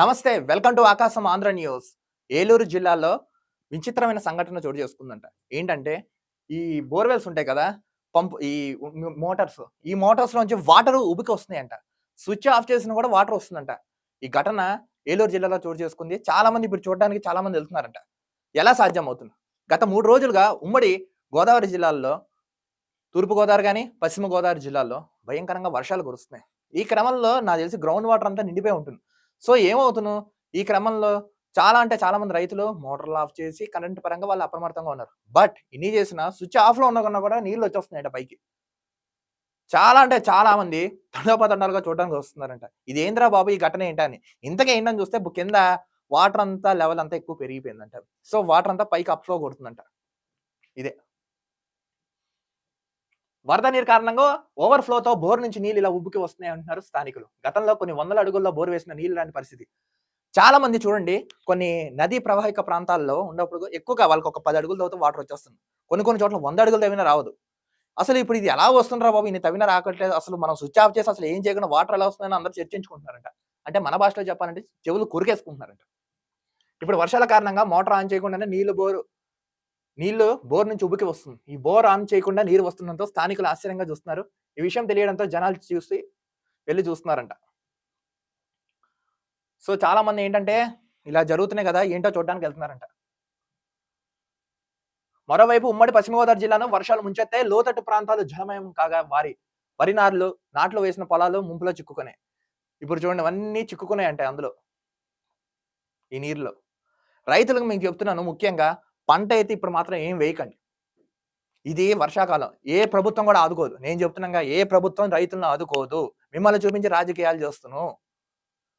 నమస్తే welcome to ఆకాశం Andhra news. Eluru జిల్లాలో విచిత్రమైన సంఘటన చోటు చేసుకుందంట. ఏంటంటే ఈ బోర్వెల్స్ ఉంటాయి కదా పంప్ ఈ మోటార్స్ ఈ మోటార్స్ నుంచి వాటర్ ఉబికి వస్తున్నాయంట. స్విచ్ ఆఫ్ చేసినా కూడా వాటర్ వస్తుందంట. ఈ ఘటన ఏలూరు జిల్లాలో చోటు చేసుకుంది. చాలా మంది ఇప్పుడు చూడడానికి చాలా మంది వెళ్తున్నారంట. ఎలా సాధ్యం అవుతుంది గత మూడు రోజులుగా ఉమ్మడి గోదావరి జిల్లాల్లో తూర్పు గోదావరి కానీ పశ్చిమ గోదావరి జిల్లాల్లో భయంకరంగా వర్షాలు కురుస్తున్నాయి. ఈ క్రమంలో నాకు తెలిసి గ్రౌండ్ వాటర్ అంతా నిండిపోయి ఉంటుంది. సో ఏమవుతును? ఈ క్రమంలో చాలా అంటే చాలా మంది రైతులు మోటార్లు ఆఫ్ చేసి కరెంట్ పరంగా వాళ్ళు అప్రమత్తంగా ఉన్నారు. బట్ ఇన్ని చేసిన స్విచ్ ఆఫ్లో ఉన్న కన్నా కూడా నీళ్ళు వచ్చేస్తున్నాయట పైకి. చాలా అంటే చాలా మంది తండోపతండాలుగా చూడడానికి వస్తున్నారంట. ఇది ఏంద్రా బాబు ఈ ఘటన ఏంటని ఇంతకే ఏంటని చూస్తే కింద వాటర్ అంతా లెవెల్ అంతా ఎక్కువ పెరిగిపోయిందంట. సో వాటర్ అంతా పైకి అప్ఫ్లో కొడుతుందంట. ఇదే. వరద నీరు కారణంగా ఓవర్ఫ్లోతో బోర్ నుంచి నీళ్ళు ఇలా ఉబ్బుకి వస్తున్నాయి అంటున్నారు స్థానికులు. గతంలో కొన్ని వందల అడుగుల్లో బోర్ వేసిన నీళ్ళు లాంటి పరిస్థితి. చాలా మంది చూడండి కొన్ని నదీ ప్రవాహిక ప్రాంతాల్లో ఉన్నప్పుడు ఎక్కువగా వాళ్ళకి ఒక పది అడుగుల తర్వాత వాటర్ వచ్చేస్తుంది. కొన్ని కొన్ని చోట్ల వంద అడుగులు తవ్వినా రావదు. అసలు ఇప్పుడు ఇది ఎలా వస్తుండ్రా బాబు? ఇన్ని తవ్వినా రాకట్లేదు అసలు మనం స్విచ్ ఆఫ్ చేసి అసలు ఏం చేయకుండా వాటర్ ఎలా వస్తుందని అందరూ చర్చించుకుంటున్నారంట. అంటే మన భాషలో చెప్పాలంటే చెవులు కురికేసుకుంటున్నారంట. ఇప్పుడు వర్షాల కారణంగా మోటార్ ఆన్ చేయకుండానే నీళ్ళు బోరు నీళ్ళు బోర్ నుంచి ఉబికి వస్తుంది. ఈ బోర్ ఆన్ చేయకుండా నీరు వస్తుండటంతో స్థానికులు ఆశ్చర్యంగా చూస్తున్నారు. ఈ విషయం తెలియడంతో జనాలు చూసి వెళ్ళి చూస్తున్నారంట. సో చాలా మంది ఏంటంటే ఇలా జరుగుతున్నాయి కదా ఏంటో చూడడానికి వెళ్తున్నారంట. మరోవైపు ఉమ్మడి పశ్చిమ గోదావరి జిల్లాలో వర్షాలు ముంచెత్తే లోతట్టు ప్రాంతాలు జలమయం కాగా వారి వరి నార్లు నాట్లు వేసిన పొలాలు ముంపులో చిక్కుకున్నాయి ఇప్పుడు చూడండి అవన్నీ చిక్కుకున్నాయి అంటే అందులో. ఈ నీరులో. రైతులకు మీకు చెప్తున్నాను ముఖ్యంగా పంట అయితే ఇప్పుడు మాత్రం ఏం వేయకండి. ఇది వర్షాకాలం. ఏ ప్రభుత్వం కూడా ఆదుకోదు. నేను చెప్తున్నాగా ఏ ప్రభుత్వం రైతులను ఆదుకోదు. మిమ్మల్ని చూపించి రాజకీయాలు చేస్తున్నాను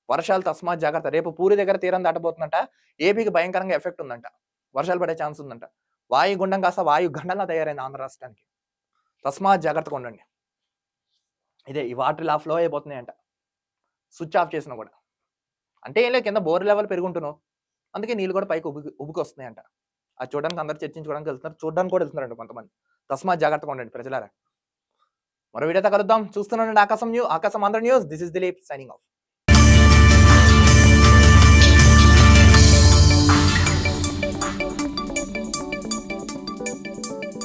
వర్షాలు తస్మాత్ జాగ్రత్త. రేపు పూరి దగ్గర తీరం దాటబోతుందంట. ఏపీకి భయంకరంగా ఎఫెక్ట్ ఉందంట. వర్షాలు పడే ఛాన్స్ ఉందంట. వాయు గుండం కాస్త వాయు గండంగా తయారైంది ఆంధ్ర రాష్ట్రానికి. తస్మాత్ జాగ్రత్తగా ఉండండి. ఇదే ఈ వాటర్ ఇలా ఫ్లో అయిపోతున్నాయంట. స్విచ్ ఆఫ్ చేసినా కూడా. అంటే ఏం లేదు కింద బోర్ లెవెల్ పెరుగుంటున్నావు. అందుకే నీళ్ళు కూడా పైకి ఉబుకి ఉబుకి వస్తున్నాయంట. అది చూడడానికి అందరు చర్చించుకోవడానికి వెళ్తున్నారు. చూడడానికి కూడా వెళ్తున్నారండి కొంతమంది. తస్మాత్ జాగ్రత్తగా ఉండండి ప్రజలారా. మరో వీడియోతో కలుద్దాం. చూస్తున్నానండి ఆకాశం న్యూ ఆకాశం Andhra news. This is Dilip signing off